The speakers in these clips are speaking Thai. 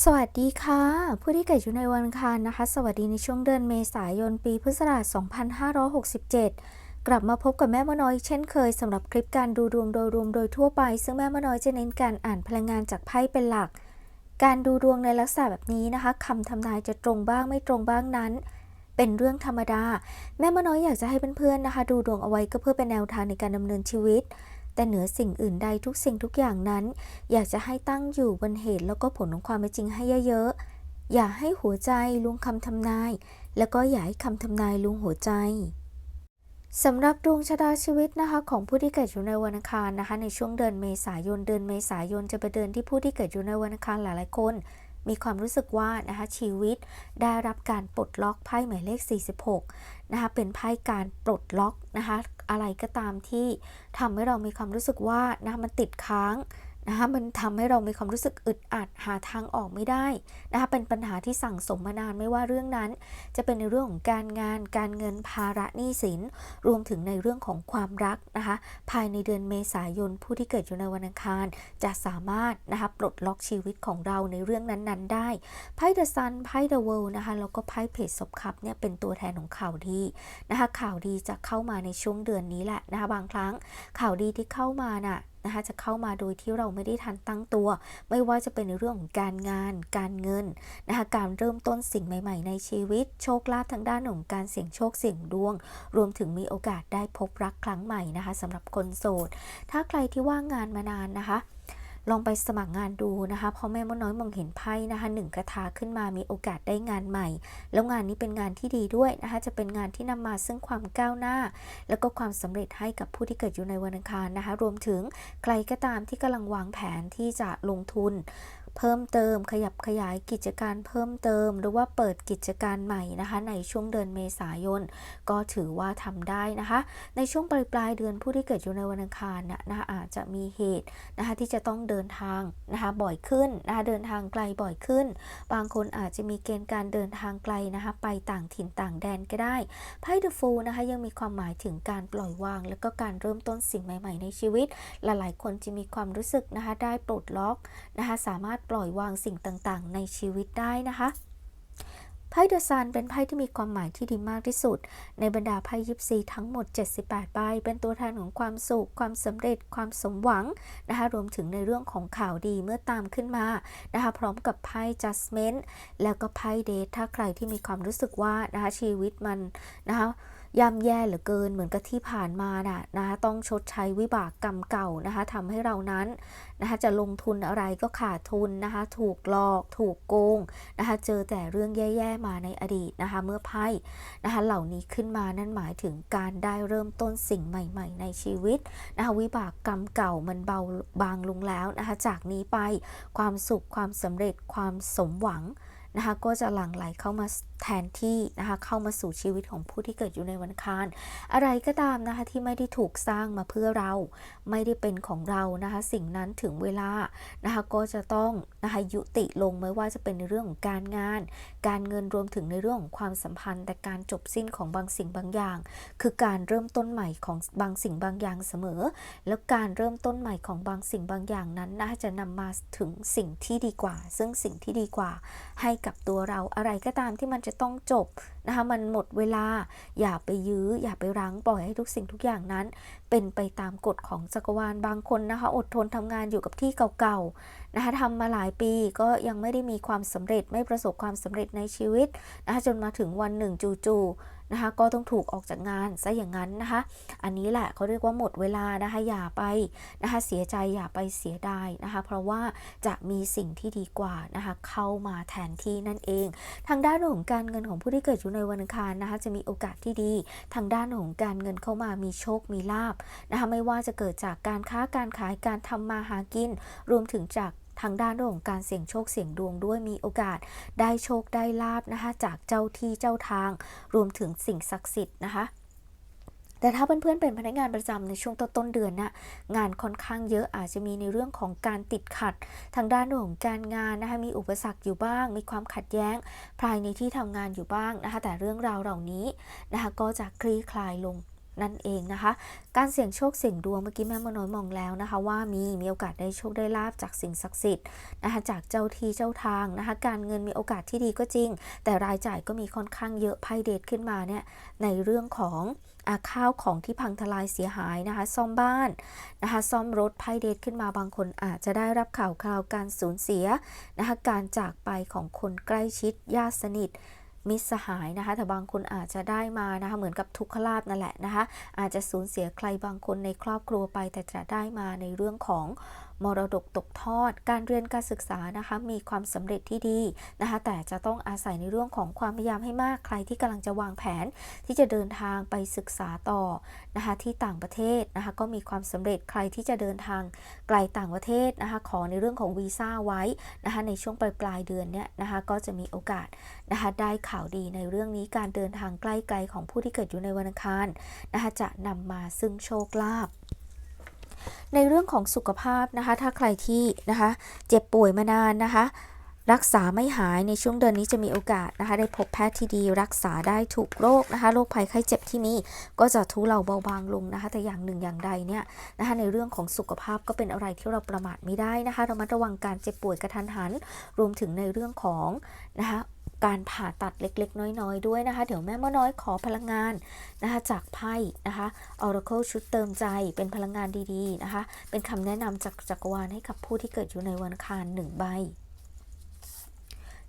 สวัสดีค่ะ ผู้ที่เกิดอยู่ในวันอังคารนะคะ สวัสดีในช่วงเดือนเมษายนปีพุทธศักราช2567 กลับมาพบกับแม่มน้อยเช่นเคยสำหรับคลิปการดูดวงโดยรวมโดยทั่วไป ซึ่งแม่มน้อยจะเน้นการอ่านพลังงานจากไพ่เป็นหลัก การดูดวงในลักษณะแบบนี้นะคะคำทำนายจะตรงบ้างไม่ตรงบ้างนั้น เป็นเรื่องธรรมดา แม่มน้อยอยากจะให้เพื่อนๆนะคะ ดูดวงเอาไว้ก็เพื่อเป็นแนวทางในการดำเนินชีวิต แต่เหนือสิ่งอื่นใดทุกสิ่งทุกอย่างนั้น อยากจะให้ตั้งอยู่บนเหตุแล้วก็ผลของความเป็นจริงให้เยอะๆ อย่าให้หัวใจลุงคำทำนาย แล้วก็อย่าให้คำทำนายลุงหัวใจสำหรับดวงชะตาชีวิตนะคะของผู้ที่เกิดอยู่ในวันอังคารนะคะ ในช่วงเดือนเมษายนเดือนเมษายนจะเป็นเดือนที่ผู้ที่เกิดอยู่ในวันอังคารหลายๆคน มีความรู้สึกว่านะคะชีวิตได้รับการปลดล็อกไพ่หมายเลข 46 นะคะเป็นไพ่การปลดล็อกนะคะอะไรก็ตามที่ทำให้เรามีความรู้สึกว่านะมันติดค้าง นะคะมันทำให้เรามีความรู้สึกอึดอัดหาทางออกไม่ได้นะคะเป็นปัญหาที่สั่งสมมานานไม่ว่าเรื่องนั้น จะเป็นในเรื่องของการงาน การเงินภาระหนี้สิน รวมถึงในเรื่องของความรักนะคะภายในเดือนเมษายนผู้ที่เกิดอยู่ในวันอังคาร จะสามารถนะคะปลดล็อกชีวิตของเราในเรื่องนั้นๆ ได้ไพ่เดอะซันไพ่เดอะเวิลด์นะคะแล้วก็ไพ่เพจศพคัพเนี่ยเป็นตัวแทนของข่าวดีนะคะข่าวดีจะเข้ามาในช่วงเดือนนี้แหละนะคะบางครั้งข่าวดีที่เข้ามาน่ะ นะคะจะเข้ามาโดยที่เราไม่ได้ทันตั้งตัว ไม่ว่าจะเป็นในเรื่องของการงาน การเงินนะคะการเริ่มต้นสิ่งใหม่ ๆ ในชีวิต โชคลาภทางด้านของการเสี่ยงโชคเสี่ยงดวง รวมถึงมีโอกาสได้พบรักครั้งใหม่นะคะสำหรับคนโสด ถ้าใครที่ว่างงานมานานนะคะ ลองไปสมัครงานดูนะคะเพราะแม่มดน้อยมองเห็นไพ่นะคะหนึ่งคาถาขึ้นมามีโอกาสได้งานใหม่ แล้วงานนี้เป็นงานที่ดีด้วยนะคะจะเป็นงานที่นำมาซึ่งความก้าวหน้า แล้วก็ความสำเร็จให้กับผู้ที่เกิดอยู่ในวันอังคารนะคะรวมถึงใครก็ตามที่กำลังวางแผนที่จะลงทุน เพิ่มเติม ขยับขยายกิจการเพิ่มเติม หรือว่าเปิดกิจการใหม่นะคะ ในช่วงเดือนเมษายน ก็ถือว่าทำได้นะคะ ในช่วงปลายปลายเดือนผู้ที่เกิดอยู่ในวันอังคารน่ะนะคะอาจจะมีเหตุนะคะที่จะต้องเดินทางนะคะบ่อยขึ้นนะคะเดินทางไกลบ่อยขึ้น บางคนอาจจะมีเกณฑ์การเดินทางไกลนะคะไปต่างถิ่นต่างแดนก็ได้ไพ่เดอะฟูนะคะยังมีความหมายถึงการปล่อยวาง แล้วก็การเริ่มต้นสิ่งใหม่ ๆ ในชีวิต หลายๆ คนจะมีความรู้สึกนะคะได้ปลดล็อกนะคะสามารถปล่อยวางสิ่งต่างๆ ในชีวิตได้นะคะไพ่เดอะซันเป็นไพ่ที่มีความหมายที่ดีมากที่สุด ในบรรดาไพ่ยิปซีทั้งหมด 78 ใบ เป็นตัวแทนของความสุข ความสำเร็จ ความสมหวังนะคะรวมถึงในเรื่องของข่าวดีเมื่อตามขึ้นมานะคะพร้อมกับไพ่ judgment แล้วก็ไพ่เดทถ้าใครที่มีความรู้สึกว่านะคะชีวิตมันนะคะ ย่ำแย่เหลือเกินเหมือนกับที่ผ่านมาน่ะนะคะต้องชดใช้วิบากกรรมเก่านะคะทำให้เรานั้นนะคะจะลงทุนอะไรก็ขาดทุนนะคะถูกหลอกถูกโกงนะคะเจอแต่เรื่องแย่ๆมาในอดีตนะคะเมื่อไพ่นะคะเหล่านี้ขึ้นมานั่นหมายถึงการได้เริ่มต้นสิ่งใหม่ๆ ในชีวิตนะคะวิบากกรรมเก่ามันเบาบางลงแล้วนะคะจากนี้ไปความสุขความสำเร็จความสมหวัง นะคะก็จะหลั่งไหลเข้ามาแทนที่นะคะเข้ามาสู่ชีวิตของผู้ที่เกิดอยู่ในวันคารอะไรก็ตามนะคะที่ไม่ได้ถูกสร้างมาเพื่อเรา ไม่ได้เป็นของเรานะคะสิ่งนั้นถึงเวลานะคะก็จะต้องนะคะยุติลงไม่ว่าจะเป็นในเรื่องของการงาน การเงินรวมถึงในเรื่องของความสัมพันธ์ แต่การจบสิ้นของบางสิ่งบางอย่าง คือการเริ่มต้นใหม่ของบางสิ่งบางอย่างเสมอ แล้วการเริ่มต้นใหม่ของบางสิ่งบางอย่างนั้นน่าจะนำมาถึงสิ่งที่ดีกว่า ซึ่งสิ่งที่ดีกว่าให้กับตัวเราอะไรก็ตามที่มันจะต้องจบนะคะมันหมดเวลาอย่าไปยื้อ อย่าไปรั้งปล่อยให้ทุกสิ่งทุกอย่างนั้น เป็นไปตามกฎของจักรวาลบางคนนะคะ อดทนทำงานอยู่กับที่เก่าๆนะคะทำมาหลายปีก็ยังไม่ได้มีความสำเร็จไม่ประสบความสำเร็จในชีวิตนะคะจนมาถึงวันหนึ่งจู่ๆ นะคะ ก็ต้องถูกออกจากงานซะอย่างนั้นนะคะ อันนี้แหละเขาเรียกว่าหมดเวลานะคะ อย่าไปนะคะเสียใจอย่าไปเสียดายนะคะ เพราะว่าจะมีสิ่งที่ดีกว่านะคะเข้ามาแทนที่นั่นเอง ทางด้านของการเงินของผู้ที่เกิดอยู่ในวันอังคารนะคะ จะมีโอกาสที่ดี ทางด้านของการเงินเข้ามามีโชคมีลาบนะคะ ไม่ว่าจะเกิดจากการค้าการขายการทำมาหากิน รวมถึงจาก ทางด้านเรื่องของการเสี่ยงโชคเสี่ยงดวงด้วยมีโอกาสได้โชคได้ลาบนะคะจากเจ้าที่เจ้าทาง รวมถึงสิ่งศักดิ์สิทธิ์นะคะแต่ถ้าเพื่อนๆเป็นพนักงานประจำในช่วงต้นๆเดือนนะ่ะงานค่อนข้างเยอะอาจจะมีในเรื่องของการติดขัด ทางด้านเรื่องของการงานนะคะมีอุปสรรคอยู่บ้าง มีความขัดแย้งภายในที่ทำงานอยู่บ้างนะคะแต่เรื่องราวเหล่านี้นะคะก็จะคลี่คลายลง นั่นเองนะคะ การเสี่ยงโชคเสี่ยงดวงเมื่อกี้แม่มโน้อยมองแล้วนะคะ ว่ามีมีโอกาสได้โชคได้ลาบจากสิ่งศักดิ์สิทธิ์นะคะจากเจ้าที่เจ้าทางนะคะการเงินมีโอกาสที่ดีก็จริง แต่รายจ่ายก็มีค่อนข้างเยอะไพ่เดทขึ้นมาเนี่ยในเรื่องของอาข้าวของที่พังทลายเสียหายนะคะ ซ่อมบ้านนะคะ ซ่อมรถไพ่เดทขึ้นมาบางคนอาจจะได้รับข่าวคราวการสูญเสียนะคะการจากไปของคนใกล้ชิดญาติสนิท มิตรสหายนะคะ แต่บางคนอาจจะได้มานะคะ เหมือนกับทุกขลาบนั่นแหละนะคะ อาจจะสูญเสียใครบางคนในครอบครัวไป แต่จะได้มาในเรื่องของ มรดกตกทอด การเรียนการศึกษานะคะมีความสำเร็จที่ดีนะคะแต่จะต้องอาศัยในเรื่องของความพยายามให้มากใครที่กำลังจะวางแผน ที่จะเดินทางไปศึกษาต่อนะคะที่ต่างประเทศนะคะก็มีความสำเร็จใครที่จะเดินทางไกลต่างประเทศนะคะขอในเรื่องของวีซ่าไว้นะคะในช่วงปลายปลายเดือนเนี้ยนะคะก็จะมีโอกาสนะคะได้ข่าวดีในเรื่องนี้การเดินทางใกล้ไกลของผู้ที่เกิดอยู่ในวันอังคารนะคะจะนำมาซึ่งโชคลาภ ในเรื่องของสุขภาพนะคะ ถ้าใครที่นะคะ เจ็บป่วยมานานนะคะ รักษาไม่หายในช่วงเดือนนี้จะมีโอกาสนะคะ ได้พบแพทย์ที่ดีรักษาได้ถูกโรคนะคะโรคภัยไข้เจ็บที่มีก็จะทุเลาเบาบางลงนะคะ แต่อย่างหนึ่งอย่างใดเนี่ยนะคะในเรื่องของสุขภาพก็เป็นอะไรที่เราประมาทไม่ได้นะคะเรามาระวังการเจ็บป่วยกระทันหัน รวมถึงในเรื่องของนะคะ การผ่าตัดเล็กๆ น้อยๆ ด้วยนะคะ เดี๋ยวแม่มอน้อยขอพลังงานนะคะจากไพ่นะคะ Oracle ชุดเติมใจเป็นพลังงานดีๆนะคะ เป็นคำแนะนำจากจักรวาลให้กับผู้ที่เกิดอยู่ในวันอังคารหนึ่งใบ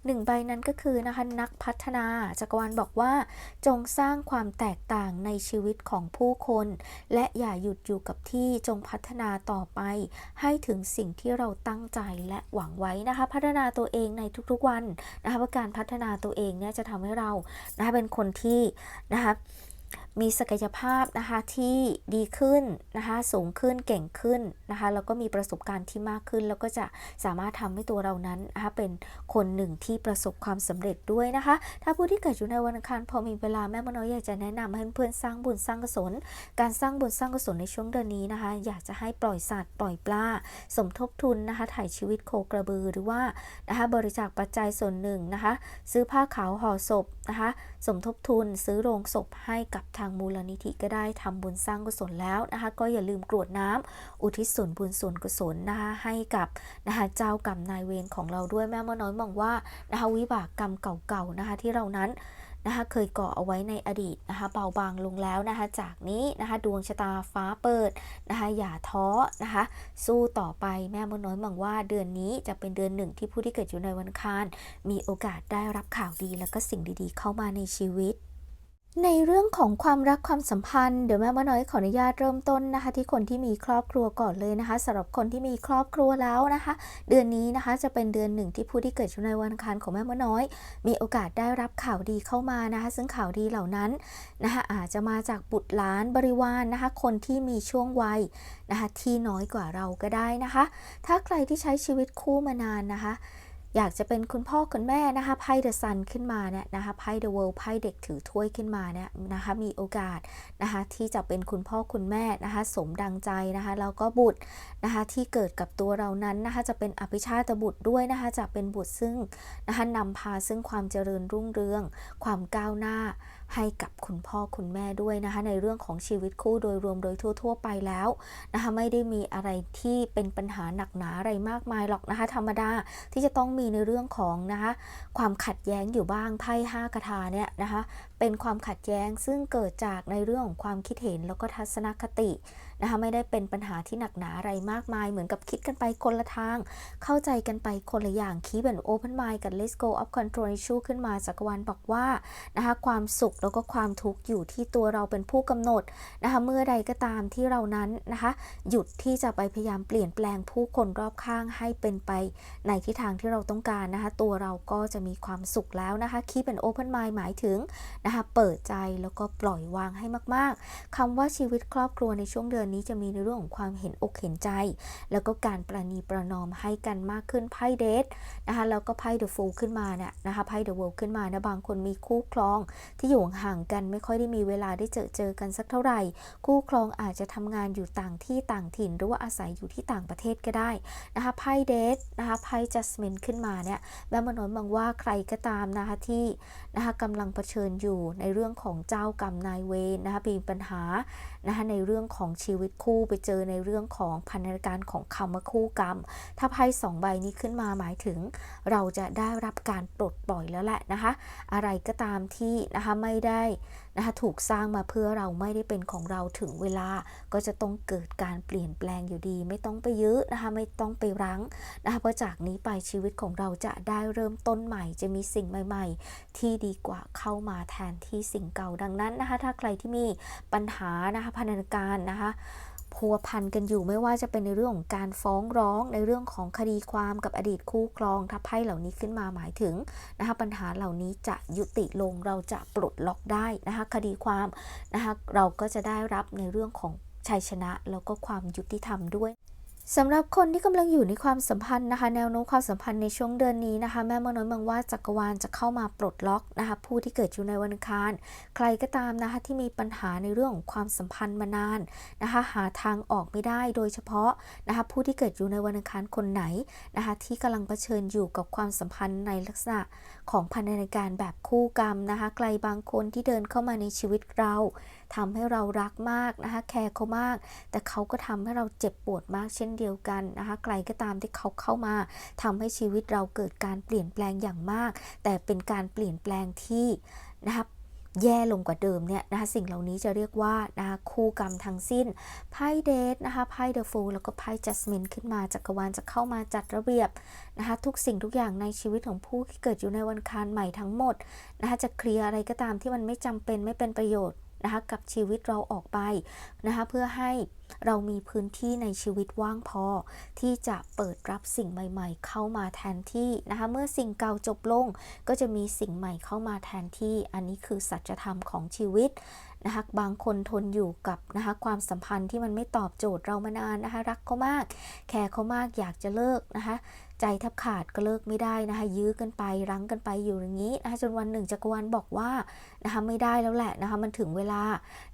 หนึ่งใบนั้นก็คือนะคะนักพัฒนาจักรวาลบอกว่า จงสร้างความแตกต่างในชีวิตของผู้คน และอย่าหยุดอยู่กับที่จงพัฒนาต่อไป ให้ถึงสิ่งที่เราตั้งใจและหวังไว้นะคะพัฒนาตัวเองในทุกๆวันนะคะเพราะการพัฒนาตัวเองเนี่ยจะทำให้เรานะคะเป็นคนที่นะคะ มีศักยภาพนะคะที่ดีขึ้นนะคะสูงขึ้นเก่งขึ้นนะคะแล้วก็มีประสบการณ์ที่มากขึ้น แล้วก็จะสามารถทำให้ตัวเรานั้นนะคะเป็นคนหนึ่งที่ประสบความสำเร็จด้วยนะคะ ถ้าผู้ที่เกิดอยู่ในวันอังคารพอมีเวลาแม่มโนอยากจะแนะนำให้เพื่อนๆสร้างบุญสร้างกุศลการสร้างบุญสร้างกุศลในช่วงเดือนนี้นะคะ อยากจะให้ปล่อยสัตว์ปล่อยปลาสมทบทุนนะคะถ่ายชีวิตโคกระบือหรือว่านะคะบริจาคปัจจัยส่วนหนึ่งนะคะ ซื้อผ้าขาวห่อศพนะคะ สมทบทุนซื้อโรงศพให้กับทางมูลนิธิก็ได้ทำบุญสร้างกุศลแล้วนะคะ ก็อย่าลืมกรวดน้ำอุทิศส่วนบุญส่วนกุศลนะคะให้กับนะคะเจ้ากรรมนายเวรของเราด้วยแม่มน้อยมองว่านะคะวิบากกรรมเก่าๆนะคะที่เรานั้นนะคะเคยก่อเอาไว้ในอดีตนะคะเบาบางลงแล้วนะคะจากนี้นะคะดวงชะตาฟ้าเปิดนะคะอย่าท้อนะคะสู้ต่อไปแม่มดน้อยมองว่าเดือนนี้จะเป็นเดือนหนึ่งที่ผู้ที่เกิดอยู่ในวันคารมีโอกาสได้รับข่าวดีแล้วก็สิ่งดีๆ เข้ามาในชีวิต ในเรื่องของความรักความสัมพันธ์เดี๋ยวแม่มดน้อยขออนุญาตเริ่มต้นนะคะ ที่คนที่มีครอบครัวก่อนเลยนะคะสำหรับคนที่มีครอบครัวแล้วนะคะ เดือนนี้นะคะจะเป็นเดือนหนึ่งที่ผู้ที่เกิดในวันอังคารของแม่มดน้อย มีโอกาสได้รับข่าวดีเข้ามานะคะ ซึ่งข่าวดีเหล่านั้นนะคะอาจจะมาจากบุตรหลานบริวารนนะคะ คนที่มีช่วงวัยนะคะที่น้อยกว่าเราก็ได้นะคะ ถ้าใครที่ใช้ชีวิตคู่มานานนะคะ อยากจะเป็นคุณพ่อคุณแม่นะคะไพ่เดอะซันขึ้นมาเนี่ยนะคะไพ่เดอะเวิลด์ไพ่เด็กถือถ้วยขึ้นมาเนี่ยนะคะมีโอกาสนะคะที่จะเป็นคุณพ่อคุณแม่นะคะสมดังใจนะคะแล้วก็บุตรนะคะที่เกิดกับตัวเรานั้นนะคะจะเป็นอภิชาตบุตรด้วยนะคะจะเป็นบุตรซึ่งนะคะนำพาซึ่งความเจริญรุ่งเรือง ความก้าวหน้า ให้กับคุณพ่อคุณแม่ด้วยนะคะ ในเรื่องของชีวิตคู่โดยรวมโดยทั่ว ๆ ไปแล้วนะคะไม่ได้มีอะไรที่เป็นปัญหาหนักหนาอะไรมากมายหรอกนะคะ ธรรมดาที่จะต้องมีในเรื่องของนะคะความขัดแย้งอยู่บ้างไพ่ห้ากระทาเนี่ยนะคะเป็นความขัดแย้งซึ่งเกิดจากในเรื่องของความคิดเห็นแล้วก็ทัศนคตินะคะไม่ได้เป็นปัญหาที่หนักหนาอะไรมากมาย เหมือนกับคิดกันไปคนละทาง เข้าใจกันไปคนละอย่างคีเป็น open mind กับ let's go of control issue ขึ้นมาจักรวาลบอกว่านะคะความสุขแล้วก็ความทุกข์อยู่ที่ตัวเราเป็นผู้กำหนดนะคะเมื่อใดก็ตามที่เรานั้นนะคะหยุดที่จะไปพยายามเปลี่ยนแปลงผู้คนรอบข้างให้เป็นไปในทิศทางที่เราต้องการนะคะตัวเราก็จะมีความสุขแล้วนะคะคีเป็น open mind หมายถึงนะคะเปิดใจแล้วก็ปล่อยวางให้มาก ๆคำว่าชีวิตครอบครัวในช่วงเดือนอนนี้จะมีในเรื่องของความเห็นอกเห็นใจ แล้วก็การประนีประนอมให้กันมากขึ้นไพ่เดทนะคะแล้วก็ไพ่เดอะฟูลขึ้นมาเนี่ยนะคะไพ่เดอะเวิลด์ขึ้นมานะบางคนมีคู่ครองที่อยู่ห่างกันไม่ค่อยได้มีเวลาได้เจอเจอกันสักเท่าไหร่ คู่ครองอาจจะทำงานอยู่ต่างที่ต่างถิ่น หรือว่าอาศัยอยู่ที่ต่างประเทศก็ได้นะคะไพ่เดทนะคะไพ่จัสมินขึ้นมาเนี่ยแม่มโนนมองว่าใครก็ตามนะคะที่นะคะกำลังเผชิญอยู่ในเรื่องของเจ้ากรรมนายเวรนะคะมีปัญหานะคะในเรื่องของชีีวิตคู่ไปเจอในเรื่องของพันธการของคำว่าคู่กรรม ถ้าไพ่สองใบนี้ขึ้นมาหมายถึง เราจะได้รับการปลดปล่อยแล้วแหละนะคะ อะไรก็ตามที่นะคะไม่ได้ นะคะถูกสร้างมาเพื่อเราไม่ได้เป็นของเราถึงเวลาก็จะต้องเกิดการเปลี่ยนแปลงอยู่ดี ไม่ต้องไปยื้อนะคะไม่ต้องไปรั้งนะคะเพราะจากนี้ไปชีวิตของเราจะได้เริ่มต้นใหม่ จะมีสิ่งใหม่ ๆ ที่ดีกว่าเข้ามาแทนที่สิ่งเก่าดังนั้นนะคะถ้าใครที่มีปัญหานะคะพันธการนะคะ พัวพันกันอยู่ไม่ว่าจะเป็นในเรื่องของการฟ้องร้องในเรื่องของคดีความกับอดีตคู่ครองถ้าไพ่เหล่านี้ขึ้นมาหมายถึงนะคะปัญหาเหล่านี้จะยุติลงเราจะปลดล็อกได้นะคะคดีความนะคะเราก็จะได้รับในเรื่องของชัยชนะแล้วก็ความยุติธรรมด้วย สำหรับคนที่กำลังอยู่ในความสัมพันธ์นะคะ แนวโน้มความสัมพันธ์ในช่วงเดือนนี้นะคะ แม่มโนอยมองว่าจักรวาลจะเข้ามาปลดล็อกนะคะ ผู้ที่เกิดอยู่ในวันอังคาร ใครก็ตามนะคะที่มีปัญหาในเรื่องของความสัมพันธ์มานานนะคะ หาทางออกไม่ได้โดยเฉพาะนะคะผู้ที่เกิดอยู่ในวันอังคารคนไหนนะคะที่กำลังเผชิญอยู่กับความสัมพันธ์ในลักษณะของพันธการแบบคู่กรรมนะคะ ใครบางคนที่เดินเข้ามาในชีวิตเรา ทำให้เรารักมากนะคะแคร์เขามาก แต่เขาก็ทำให้เราเจ็บปวดมากเช่นเดียวกันนะคะใครก็ตามที่เขาเข้ามาทำให้ชีวิตเราเกิดการเปลี่ยนแปลงอย่างมาก แต่เป็นการเปลี่ยนแปลงที่นะคะแย่ลงกว่าเดิมเนี่ยนะคะสิ่งเหล่านี้จะเรียกว่านะคะคู่กรรมทั้งสิ้นไพ่เดทนะคะไพ่เดอะฟูลแล้วก็ไพ่จัสมินขึ้นมาจักรวาลจะเข้ามาจัดระเบียบนะคะทุกสิ่งทุกอย่างในชีวิตของผู้ที่เกิดอยู่ในวันคารใหม่ทั้งหมดนะคะจะเคลียร์อะไรก็ตามที่มันไม่จำเป็นไม่เป็นประโยชน์ นะคะกับชีวิตเราออกไปนะคะเพื่อให้เรามีพื้นที่ในชีวิตว่างพอ ที่จะเปิดรับสิ่งใหม่ ๆ เข้ามาแทนที่นะคะเมื่อสิ่งเก่าจบลงก็จะมีสิ่งใหม่เข้ามาแทนที่ อันนี้คือสัจธรรมของชีวิตนะคะบางคนทนอยู่กับนะคะความสัมพันธ์ที่มันไม่ตอบโจทย์เรามานานนะคะรักเขามาก แคร์เขามากอยากจะเลิกนะคะ ใจแทบขาดก็เลิกไม่ได้นะคะ ยื้อกันไปรั้งกันไปอยู่อย่างนี้นะคะจนวันหนึ่งจักรวาลบอกว่านะคะไม่ได้แล้วแหละนะคะมันถึงเวลา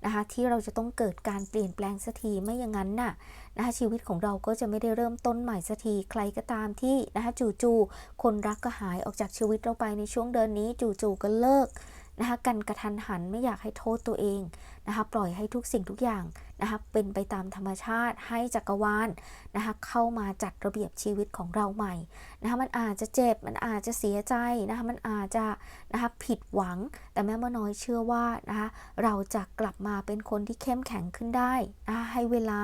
นะคะที่เราจะต้องเกิดการเปลี่ยนแปลงสักทีไม่อย่างนั้นน่ะนะคะชีวิตของเราก็จะไม่ได้เริ่มต้นใหม่สักทีใครก็ตามที่นะคะจู่ๆคนรักก็หายออกจากชีวิตเราไปในช่วงเดือนนี้จู่ๆก็เลิกนะคะกันกระทันหันไม่อยากให้โทษตัวเองนะคะปล่อยให้ทุกสิ่งทุกอย่าง นะคะเป็นไปตามธรรมชาติให้จักรวาลนะคะเข้ามาจัดระเบียบชีวิตของเราใหม่นะคะมันอาจจะเจ็บมันอาจจะเสียใจนะคะมันอาจจะนะคะผิดหวัง แต่แม่มน้อยเชื่อว่านะคะเราจะกลับมาเป็นคนที่เข้มแข็งขึ้นได้นะคะให้เวลา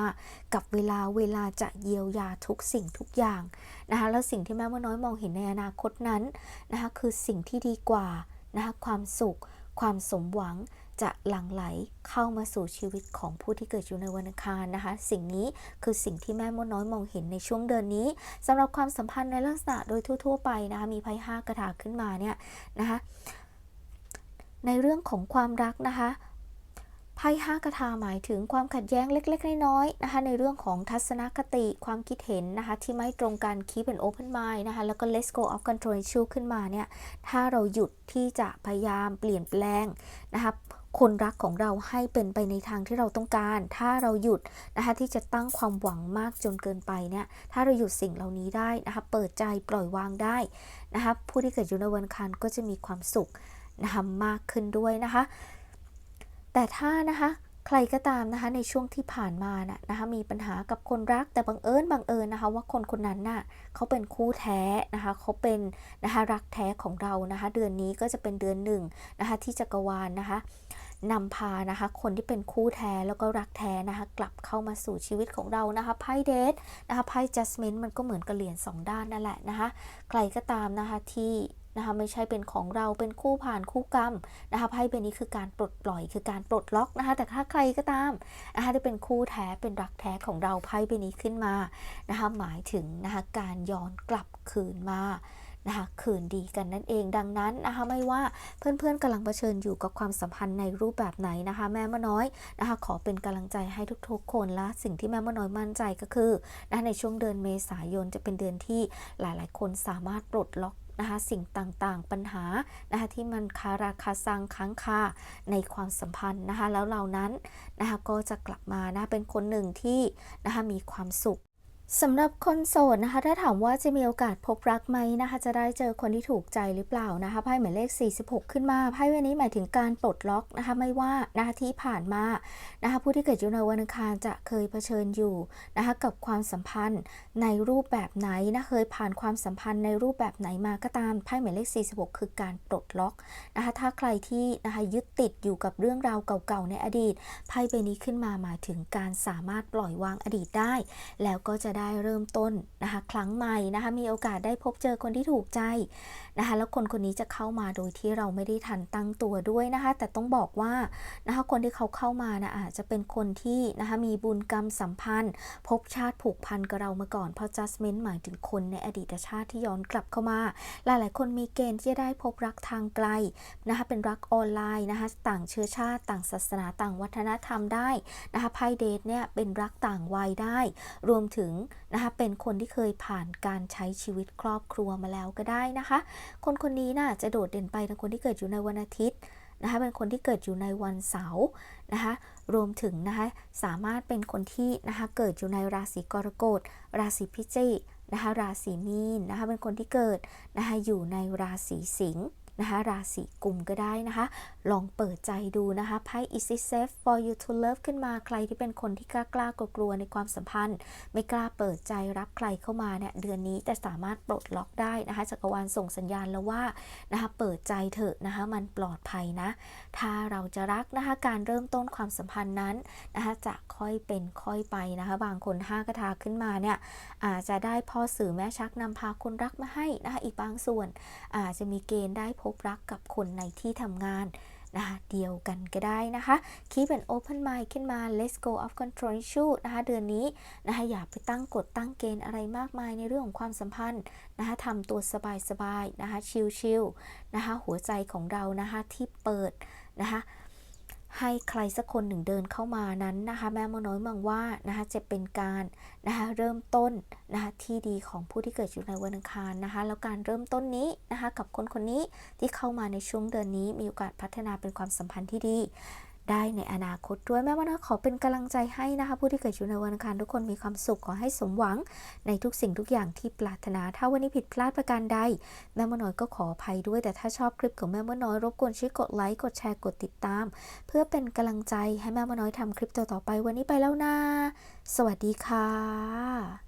กับเวลาเวลาจะเยียวยาทุกสิ่งทุกอย่างนะคะแล้วสิ่งที่แม่มน้อยมองเห็นในอนาคตนั้นนะคะคือสิ่งที่ดีกว่านะคะความสุข ความสมหวัง จะหลั่งไหลเข้ามาสู่ชีวิตของผู้ที่เกิดอยู่ในวันอังคารนะคะ สิ่งนี้คือสิ่งที่แม่มดน้อยมองเห็นในช่วงเดือนนี้สำหรับความสัมพันธ์ในลักษณะโดยทั่ว ๆ ไปนะคะมีไพ่ห้ากระถาขึ้นมาเนี่ยนะคะในเรื่องของความรักนะคะไพ่ห้ากระทาหมายถึงความขัดแย้งเล็ก ๆ น้อยๆนะคะ ในเรื่องของทัศนคติความคิดเห็นนะคะ ที่ไม่ตรงกัน keep an open mind นะคะ แล้วก็ let's go of control issue ขึ้นมาเนี่ย ถ้าเราหยุดที่จะพยายามเปลี่ยนแปลงนะคะ คนรักของเราให้เป็นไปในทางที่เราต้องการ ถ้าเราหยุดนะคะที่จะตั้งความหวังมากจนเกินไปเนี่ยถ้าเราหยุดสิ่งเหล่านี้ได้นะคะเปิดใจปล่อยวางได้นะคะผู้ที่เกิดอยู่ในวันคันก็จะมีความสุขนะคะมากขึ้นด้วยนะคะ แต่ถ้านะคะใครก็ตามนะคะในช่วงที่ผ่านมานะนะคะมีปัญหากับคนรักแต่บังเอิญบังเอิญนะคะ ว่าคนคนนั้นน่ะเขาเป็นคู่แท้นะคะเขาเป็นนะคะรักแท้ของเรานะคะ เดือนนี้ก็จะเป็นเดือนหนึ่งนะคะที่จักรวาลนะคะ นำพานะคะ คนที่เป็นคู่แท้แล้วก็รักแท้นะคะ กลับเข้ามาสู่ชีวิตของเรานะคะไพ่เดทนะคะไพ่จัสมินมันก็เหมือนกับเหรียญสองด้านนั่นแหละนะคะ ใครก็ตามนะคะที่นะคะไม่ใช่เป็นของเราเป็นคู่ผ่านคู่กรรมนะคะไพ่ใบนี้คือการปลดปล่อยคือการปลดล็อกนะคะ แต่ถ้าใครก็ตามนะคะที่เป็นคู่แท้เป็นรักแท้ของเราไพ่ใบนี้ขึ้นมานะคะหมายถึงนะคะการย้อนกลับคืนมา นะคะคืนดีกันนั่นเองดังนั้นนะคะไม่ว่าเพื่อนๆกำลังเผชิญอยู่กับความสัมพันธ์ในรูปแบบไหนนะคะ แม่มะน้อยนะคะขอเป็นกำลังใจให้ทุกๆ คนและสิ่งที่แม่มะน้อยมั่นใจก็คือนะคะในช่วงเดือนเมษายนจะเป็นเดือนที่หลายๆ คนสามารถปลดล็อกนะคะสิ่งต่างๆ ปัญหานะคะที่มันคาราคาซังค้างคาในความสัมพันธ์นะคะแล้วเรานั้นนะคะก็จะกลับมานะเป็นคนหนึ่งที่นะคะมีความสุข สำหรับคนโสดนะคะ ถ้าถามว่าจะมีโอกาสพบรักไหมนะคะ จะได้เจอคนที่ถูกใจหรือเปล่านะคะไพ่หมายเลข 46 ขึ้นมาไพ่ใบนี้หมายถึงการปลดล็อกนะคะ ไม่ว่านะคะที่ผ่านมานะคะผู้ที่เกิดอยู่ในวันอังคารจะเคยเผชิญอยู่นะคะกับความสัมพันธ์ในรูปแบบไหนนะเคยผ่านความสัมพันธ์ในรูปแบบไหนมาก็ตามไพ่หมายเลข 46 คือการปลดล็อกนะคะ ถ้าใครที่นะคะยึดติดอยู่กับเรื่องราวเก่าๆในอดีตไพ่ใบนี้ขึ้นมาหมายถึงการสามารถปล่อยวางอดีตได้ แล้วก็จะได้เริ่มต้นนะคะครั้งใหม่นะคะมีโอกาสได้พบเจอคนที่ถูกใจนะคะแล้วคนคนนี้จะเข้ามาโดยที่เราไม่ได้ทันตั้งตัวด้วยนะคะแต่ต้องบอกว่านะคะคนที่เขาเข้ามานะอาจจะเป็นคนที่นะคะมีบุญกรรมสัมพันธ์ พบชาติผูกพันกับเรามาก่อนเพราะ judgment หมายถึงคนในอดีตชาติที่ย้อนกลับเข้ามา หลายๆ คนมีเกณฑ์ที่จะได้พบรักทางไกลนะคะเป็นรักออนไลน์นะคะต่างเชื้อชาติ ต่างศาสนาต่างวัฒนธรรมได้นะคะไพ่เดทเนี่ยเป็นรักต่างวัยได้ รวมถึงนะคะเป็นคนที่เคยผ่านการใช้ชีวิตครอบครัวมาแล้วก็ได้นะคะ คนคนนี้น่ะจะโดดเด่นไปในคนที่เกิดอยู่ในวันอาทิตย์นะคะเป็นคนที่เกิดอยู่ในวันเสาร์นะคะรวมถึงนะคะสามารถเป็นคนที่นะคะเกิดอยู่ในราศีกรกฎ ราศีพิจิกนะคะราศีมีนนะคะเป็นคนที่เกิดนะคะอยู่ในราศีสิงห์ นะคะราศีกุมก็ได้นะคะ ลองเปิดใจดูนะคะไพ่ is it safe for you to love ขึ้นมาใครที่เป็นคนที่กล้ากล้ากลัวในความสัมพันธ์ ไม่กล้าเปิดใจรับใครเข้ามาเนี่ยเดือนนี้จะสามารถปลดล็อกได้นะคะจักรวาลส่งสัญญาณแล้วว่านะคะเปิดใจเถอะนะคะมันปลอดภัยนะ ถ้าเราจะรักนะคะการเริ่มต้นความสัมพันธ์นั้นนะคะจะค่อยเป็นค่อยไปนะคะบางคนห้ากระทาขึ้นมาเนี่ยอาจจะได้พ่อสื่อแม่ชักนำพาคนรักมาให้นะคะอีกบางส่วนอาจจะมีเกณฑ์ได้พบรักกับคนในที่ทำงานนะคะเดียวกันก็ได้นะคะ Keep an open mind ขึ้นมา Let's go of control issue นะคะ เดือนนี้นะคะอย่าไปตั้งกฎตั้งเกณฑ์อะไรมากมายในเรื่องของความสัมพันธ์นะคะทำตัวสบายๆนะคะ ชิลๆนะคะ หัวใจของเรานะคะที่เปิดนะคะ ให้ใครสักคนหนึ่งเดินเข้ามานั้นนะคะ แม่มโน้อยมองว่านะคะจะเป็นการนะคะเริ่มต้นนะคะที่ดีของผู้ที่เกิดอยู่ในวันอังคารนะคะ แล้วการเริ่มต้นนี้นะคะกับคนคนนี้ที่เข้ามาในช่วงเดือนนี้มีโอกาสพัฒนาเป็นความสัมพันธ์ที่ดี ได้ในอนาคตด้วยแม่ว่านะขอเป็นกำลังใจให้นะคะผู้ที่เกิดอยู่ในวันอังคารทุกคนมีความสุขขอให้สมหวังในทุกสิ่งทุกอย่างที่ปรารถนา ถ้าวันนี้ผิดพลาดประการใด แม่มดน้อยก็ขออภัยด้วย แต่ถ้าชอบคลิปของแม่มดน้อยรบกวนช่วยกดไลค์กดแชร์กดติดตาม เพื่อเป็นกำลังใจให้แม่มดน้อยทำคลิปต่อๆไปวันนี้ไปแล้วนะสวัสดีค่ะ